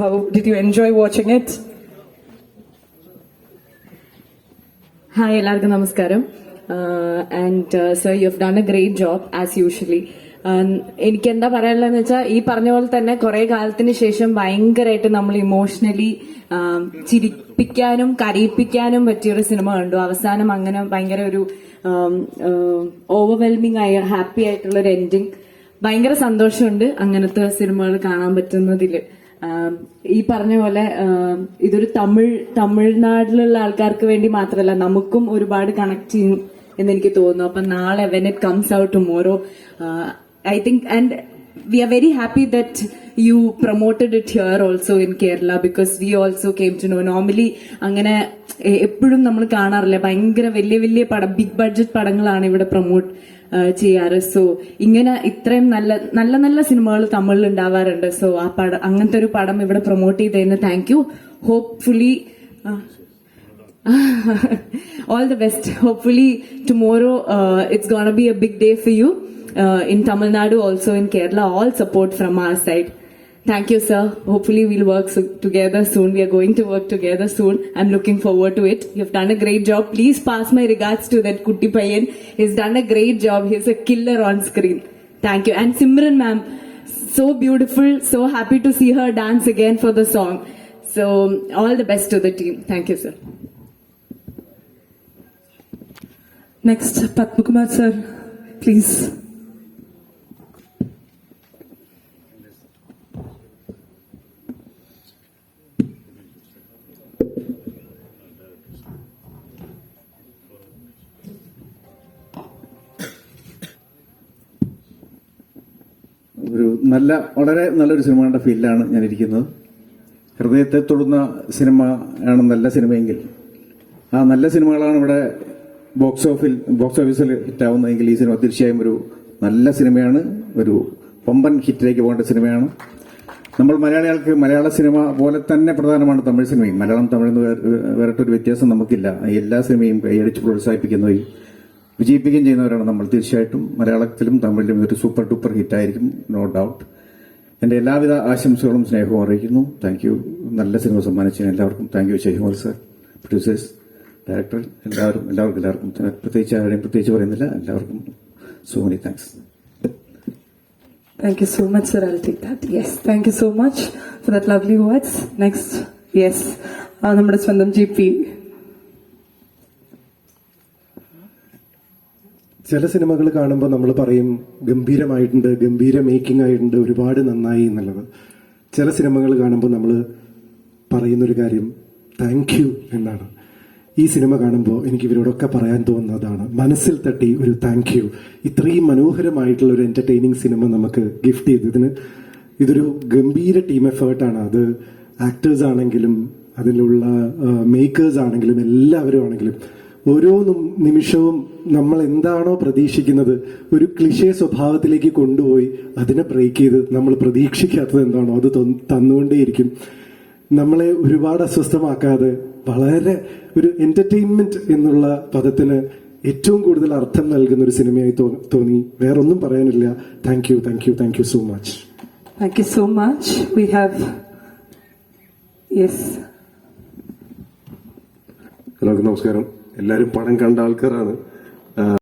How did you enjoy watching it? Hi എല്ലാവർക്കും നമസ്കാരം. And sir you have done a great job as usually എനിക്ക് എന്താ പറയാനുള്ളതെന്ന് വെച്ചാൽ ഈ പറഞ്ഞ പോലെ തന്നെ കുറെ കാലത്തിന് ശേഷം ഭയങ്കരമായിട്ട് നമ്മൾ ഇമോഷണലി ചിരിപ്പിക്കാനും കരയിപ്പിക്കാനും പറ്റിയൊരു സിനിമ കണ്ടു. അവസാനം അങ്ങനെ ഭയങ്കര ഒരു ഓവർവെൽമിംഗ് ആയ ഹാപ്പി ആയിട്ടുള്ള ഒരു എൻഡിങ് ഭയങ്കര സന്തോഷമുണ്ട് അങ്ങനത്തെ സിനിമകൾ കാണാൻ പറ്റുന്നതിൽ. ആം, ഈ പറഞ്ഞ പോലെ ഇതൊരു തമിഴ് തമിഴ്നാട്ടിലുള്ള ആൾക്കാർക്ക് വേണ്ടി മാത്രമല്ല നമുക്കും ഒരുപാട് കണക്ട് ചെയ്യും എന്ന് എനിക്ക് തോന്നുന്നു. അപ്പൊ നാളെ when it comes out tomorrow I think and we are very happy that you promoted it here also in Kerala because we also came to know normally അങ്ങനെ എപ്പോഴും നമ്മൾ കാണാറില്ല? ഭയങ്കര വലിയ വലിയ പടം ബിഗ് ബഡ്ജറ്റ് പടങ്ങളാണ് ഇവിടെ പ്രൊമോട്ട് ചെയ്യാറ് സോ ഇങ്ങനെ ഇത്രയും നല്ല നല്ല നല്ല സിനിമകൾ തമിഴിൽ ഉണ്ടാവാറുണ്ട് സോ ആ പടം അങ്ങനത്തെ ഒരു പടം ഇവിടെ പ്രൊമോട്ട് ചെയ്തതിന് thank you hopefully. Hopefully tomorrow uh, it's gonna be a big day for you uh, in Tamil Nadu, also in Kerala. All support from our side. Thank you, sir. Hopefully we'll work so- together soon. We are going to work together soon. I'm looking forward to it. You've done a great job. Please pass my regards to that Kutti Payan. He's done a great job. He's a killer on screen. Thank you. And Simran, ma'am, so beautiful. So happy to see her dance again for the song. So all the best to the team. Thank you, sir. Next, Padmakumar sir, please. ഒരു നല്ല വളരെ നല്ലൊരു സിനിമയുടെ ഫീൽഡിലാണ് ഞാൻ ഇരിക്കുന്നത് ഹൃദയത്തെ തൊടുന്ന cinema ആണ് നല്ല സിനിമയെങ്കിൽ. ആ നല്ല സിനിമകളാണ് ഇവിടെ ബോക്സ് ഓഫിൽ ബോക്സ് ഓഫീസിൽ ഹിറ്റാവുന്നതെങ്കിൽ ഈ സിനിമ തീർച്ചയായും ഒരു നല്ല സിനിമയാണ്. ഒരു പമ്പൻ ഹിറ്റിലേക്ക് പോകേണ്ട സിനിമയാണ്. നമ്മൾ മലയാളികൾക്ക് മലയാള സിനിമ പോലെ തന്നെ പ്രധാനമാണ് തമിഴ് സിനിമയും. മലയാളം തമിഴ് വേറിട്ടൊരു വ്യത്യാസം നമുക്കില്ല. എല്ലാ സിനിമയും കൈയടിച്ച് പ്രോത്സാഹിപ്പിക്കുന്നവയും വിജയിപ്പിക്കുകയും ചെയ്യുന്നവരാണ് നമ്മൾ. തീർച്ചയായിട്ടും മലയാളത്തിലും തമിഴിലും ഇതൊരു സൂപ്പർ ഡൂപ്പർ ഹിറ്റായിരിക്കും നോ ഡൗട്ട് എന്റെ എല്ലാവിധ ആശംസകളും സ്നേഹവും അറിയിക്കുന്നു. താങ്ക് യു നല്ല സിനിമ സമ്മാനിച്ചതിന് എല്ലാവർക്കും thank you Sasikumar sir producers director എല്ലാവരും എല്ലാവർക്കും എല്ലാവർക്കും. പ്രത്യേകിച്ച് ആരെയും പ്രത്യേകിച്ച് പറയുന്നില്ല. എല്ലാവർക്കും so many thanks Thank you so much, sir. I'll take that. Yes, thank you so much for that lovely നമ്മുടെ സ്വന്തം ജി പി ചില സിനിമകൾ കാണുമ്പോൾ നമ്മൾ പറയും ഗംഭീരമായിട്ടുണ്ട് ഗംഭീര മേക്കിംഗ് ആയിട്ടുണ്ട് ഒരുപാട് നന്നായി എന്നുള്ളത്. ചില സിനിമകൾ കാണുമ്പോൾ നമ്മൾ പറയുന്നൊരു കാര്യം താങ്ക് യു എന്നാണ്. ഈ സിനിമ കാണുമ്പോൾ എനിക്ക് ഇവരോടൊക്കെ പറയാൻ തോന്നുന്നതാണ് മനസ്സിൽ തട്ടി ഒരു താങ്ക് യു ഇത്രയും മനോഹരമായിട്ടുള്ള ഒരു എന്റർടൈനിങ് സിനിമ നമുക്ക് ഗിഫ്റ്റ് ചെയ്തു ഇതിന് ഇതൊരു ഗംഭീര ടീം എഫേർട്ടാണ് അത് ആക്ടേഴ്സ് ആണെങ്കിലും അതിലുള്ള മേക്കേഴ്സ് ആണെങ്കിലും എല്ലാവരും ആണെങ്കിലും ഓരോ നിമിഷവും നമ്മൾ എന്താണോ പ്രതീക്ഷിക്കുന്നത് ഒരു ക്ലിഷേ സ്വഭാവത്തിലേക്ക് കൊണ്ടുപോയി അതിനെ ബ്രേക്ക് ചെയ്ത് നമ്മൾ പ്രതീക്ഷിക്കാത്തത് എന്താണോ അത് തന്നുകൊണ്ടേയിരിക്കും. നമ്മളെ ഒരുപാട് അസ്വസ്ഥമാക്കാതെ വളരെ ഒരു എന്റർടൈൻമെന്റ് എന്നുള്ള പദത്തിന് ഏറ്റവും കൂടുതൽ അർത്ഥം നൽകുന്ന ഒരു സിനിമയായി തോന്നി. വേറൊന്നും പറയാനില്ല. Thank you thank you thank you so much thank you so much we have yes എല്ലാവർക്കും നമസ്കാരം. എല്ലാവരും പടം കണ്ട ആൾക്കാരാണ്.